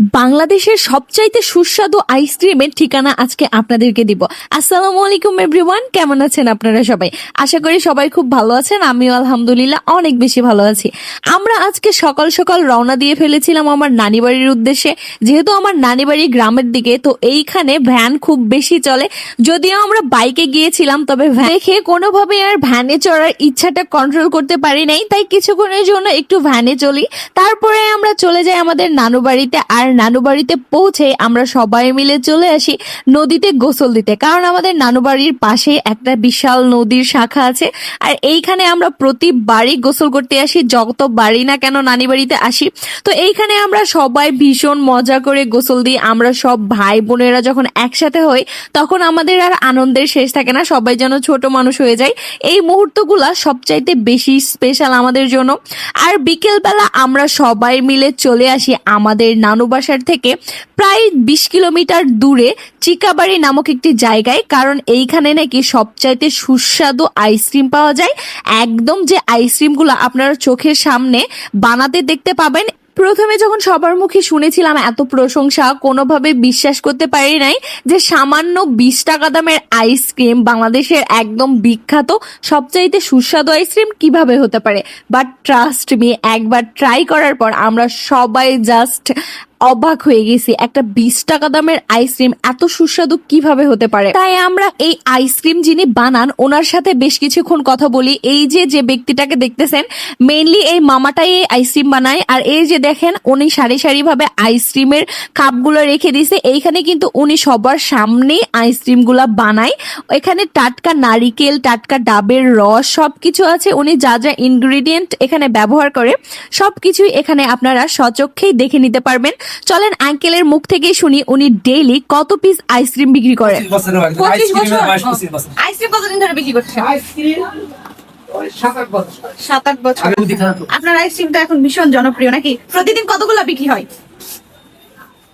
বাংলাদেশের সবচাইতে সুস্বাদু আইসক্রিমের ঠিকানা আজকে আপনাদেরকে দিব। আসসালামু আলাইকুম এভরিওয়ান কেমন আছেন আপনারা সবাই? আশা করি সবাই খুব ভালো আছেন। আমিও আলহামদুলিল্লাহ অনেক বেশি ভালো আছি। আমরা আজকে সকাল সকাল রওনা দিয়ে ফেলেছিলাম আমার নানি বাড়ির উদ্দেশ্যে। যেহেতু আমার নানি বাড়ি গ্রামের দিকে, তো এইখানে ভ্যান খুব বেশি চলে। যদিও আমরা বাইকে গিয়েছিলাম, তবে ভ্যান দেখে কোনোভাবে আর ভ্যানে চড়ার ইচ্ছাটা কন্ট্রোল করতে পারি নাই। তাই কিছুক্ষণের জন্য একটু ভ্যানে চলি। তারপরে আমরা চলে যাই আমাদের নানু বাড়িতে আর নানু বাড়িতে পৌঁছে আমরা সবাই মিলে চলে আসি নদীতে গোসল দিতে। কারণ আমাদের নানু বাড়ির পাশে একটা বিশাল নদীর শাখা আছে। আর এইখানে আমরা প্রতিবারই গোসল করতে আসি যত বাড়ি না কেন নানি বাড়িতে আসি। তো এইখানে আমরা সবাই ভীষণ মজা করে গোসল দিই। আমরা সব ভাই বোনেরা যখন একসাথে হই, তখন আমাদের আর আনন্দের শেষ থাকে না। সবাই যেন ছোট মানুষ হয়ে যায়। এই মুহূর্তগুলা সবচাইতে বেশি স্পেশাল আমাদের জন্য। আর বিকেলবেলা আমরা সবাই মিলে চলে আসি আমাদের নানু বাসার থেকে প্রায় বিশ কিলোমিটার দূরে চিকাবাড়ি নামক একটি জায়গায়, কারণ এইখানে নাকি সবচাইতে সুস্বাদু আইসক্রিম পাওয়া যায়। একদম যে আইসক্রিমগুলো আপনারা চোখের সামনে বানাতে দেখতে পাবেন। প্রথমে যখন সবার মুখে শুনেছিলাম এত প্রশংসা, কোনোভাবে বিশ্বাস করতে পারি নাই যে সামান্য বিশ টাকা দামের আইসক্রিম বাংলাদেশের একদম বিখ্যাত, সবচাইতে সুস্বাদু আইসক্রিম কীভাবে হতে পারে? বাট ট্রাস্ট মি একবার ট্রাই করার পর আমরা সবাই জাস্ট অবাক হয়ে গেছি, একটা বিশ টাকা দামের আইসক্রিম এত সুস্বাদু কীভাবে হতে পারে? তাই আমরা এই আইসক্রিম যিনি বানান, ওনার সাথে বেশ কিছুক্ষণ কথা বলি। এই যে যে ব্যক্তিটাকে দেখতেছেন মেইনলি এই মামাটাই এই আইসক্রিম বানায়, আর এই যে দেখেন, উনি সারি সারি ভাবে আইসক্রিমের কাপগুলো রেখে দিছে এইখানে কিন্তু উনি সবার সামনেই আইসক্রিমগুলা বানায়। এখানে টাটকা নারিকেল, টাটকা ডাবের রস সবকিছু আছে। উনি যা যা ইনগ্রিডিয়েন্ট এখানে ব্যবহার করে, সবকিছুই এখানে আপনারা সচক্ষেই দেখে নিতে পারবেন। চলেন আঙ্কেলের মুখ থেকেই শুনি উনি ডেইলি কত পিস আইসক্রিম বিক্রি করেন পঁচিশ বছর? বয়স পঁচিশ বছর। আইসক্রিম কতদিন ধরে বিক্রি করছেন? সাত আট বছর। সাত আট বছর। আগে বুদ্ধি খারাপ হতো। আপনার আইসক্রিমটা এখন ভীষণ জনপ্রিয় নাকি? প্রতিদিন কতগুলো বিক্রি হয়?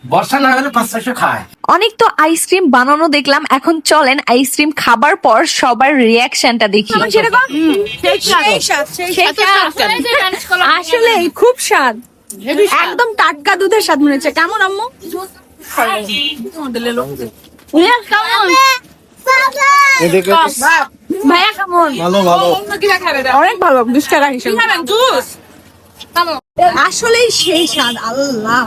বর্ষা না হলে পাঁচ ছয়শো খায়। অনেক তো আইসক্রিম বানানো দেখলাম এখন চলেন আইসক্রিম খাবার পর সবার রিয়াকশনটা দেখি। কেমন সেরকম? সেই স্বাদ। সেই স্বাদ আসলে খুব স্বাদ। একদম টাটকা দুধের স্বাদ মনে হচ্ছে। কেমন আম্মু? ভাইয়া কেমন? ভালো ভালো। অনেক ভালো বিশ টাকা হিসেবে। আসলেই সেই স্বাদ আল্লাহ।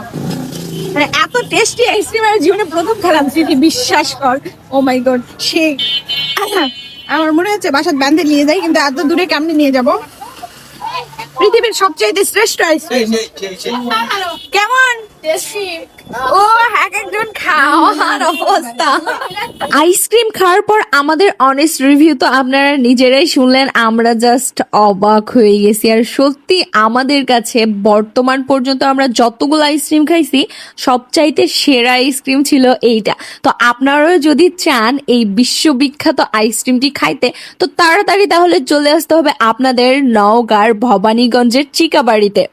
মানে এত টেস্টি আইসক্রিম আমি জীবনে প্রথম খেলাম স্মৃতি বিশ্বাস কর। ও মাই গড সেই আমার মনে হচ্ছে বাসাত বান্ধে নিয়ে যাই কিন্তু এত দূরে কেমনে নিয়ে যাব? সবচেয়ে শ্রেষ্ঠ আইসক্রিম কেমন? ও এক একজন খাওয়ার অবস্থা। আইসক্রিম খাওয়ার পর আমাদের অনেস্ট রিভিউ তো আপনারা নিজেরাই শুনলেন আমরা জাস্ট অবাক হয়ে গেছি। আর সত্যি আমাদের কাছে বর্তমান পর্যন্ত আমরা যতগুলো আইসক্রিম খাইছি সবচাইতে সেরা আইসক্রিম ছিল এইটা। তো আপনারাও যদি চান এই বিশ্ববিখ্যাত আইসক্রিমটি খাইতে তো তাড়াতাড়ি তাহলে চলে আসতে হবে আপনাদের নওগাঁর ভবানীগঞ্জের চিকাবাড়িতে।